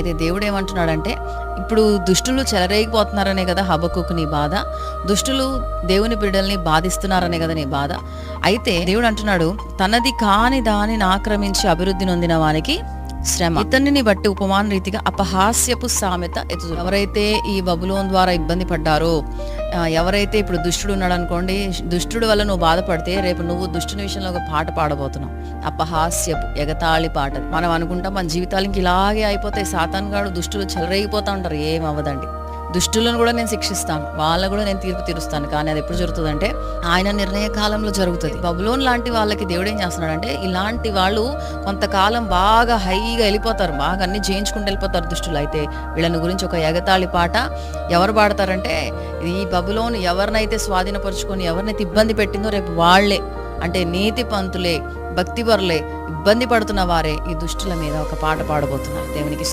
అయితే దేవుడు ఏమంటున్నాడంటే ఇప్పుడు దుష్టులు చెలరేగిపోతున్నారనే కదా హబకుకు నీ బాధ దుష్టులు దేవుని బిడ్డల్ని బాధిస్తున్నారనే కదా నీ బాధ. అయితే దేవుడు అంటున్నాడు తనది కాని దానిని ఆక్రమించి అభివృద్ధి నొందిన వానికి శ్రమ. ఇతన్ని బట్టి ఉపమాన రీతిగా అపహాస్యపు సామెత ఎదురు. ఎవరైతే ఈ బబులోన్ ద్వారా ఇబ్బంది పడ్డారో ఎవరైతే ఇప్పుడు దుష్టుడు ఉన్నాడు అనుకోండి దుష్టుడు వల్ల నువ్వు బాధపడితే రేపు నువ్వు దుష్టుని విషయంలో ఒక పాట పాడబోతున్నావు. అపహాస్యపు ఎగతాళి పాట. మనం అనుకుంటాం మన జీవితాలకి ఇలాగే అయిపోతాయి. సాతాన్ గాడు దుష్టులు చెలరేగిపోతూ ఉంటారు. ఏం అవ్వదండి దుష్టులను కూడా నేను శిక్షిస్తాను. వాళ్ళ కూడా నేను తీర్పు తీరుస్తాను. కానీ అది ఎప్పుడు జరుగుతుందంటే ఆయన నిర్ణయ కాలంలో జరుగుతుంది. బబులోన్ లాంటి వాళ్ళకి దేవుడు ఏం చేస్తున్నాడంటే ఇలాంటి వాళ్ళు కొంతకాలం బాగా హైగా వెళ్ళిపోతారు. బాగా అన్ని జయించుకుంటూ వెళ్ళిపోతారు దుష్టులు. అయితే వీళ్ళని గురించి ఒక ఎగతాళి పాట ఎవరు పాడతారంటే ఈ బబులోన్ ఎవరినైతే స్వాధీనపరుచుకొని ఎవరినైతే ఇబ్బంది పెట్టిందో రేపు వాళ్ళే. అంటే నీతి పంతులే భక్తిపరులే ఇబ్బంది పడుతున్న వారే ఈ దుష్టుల మీద ఒక పాట పాడబోతున్నారు. దేవునికి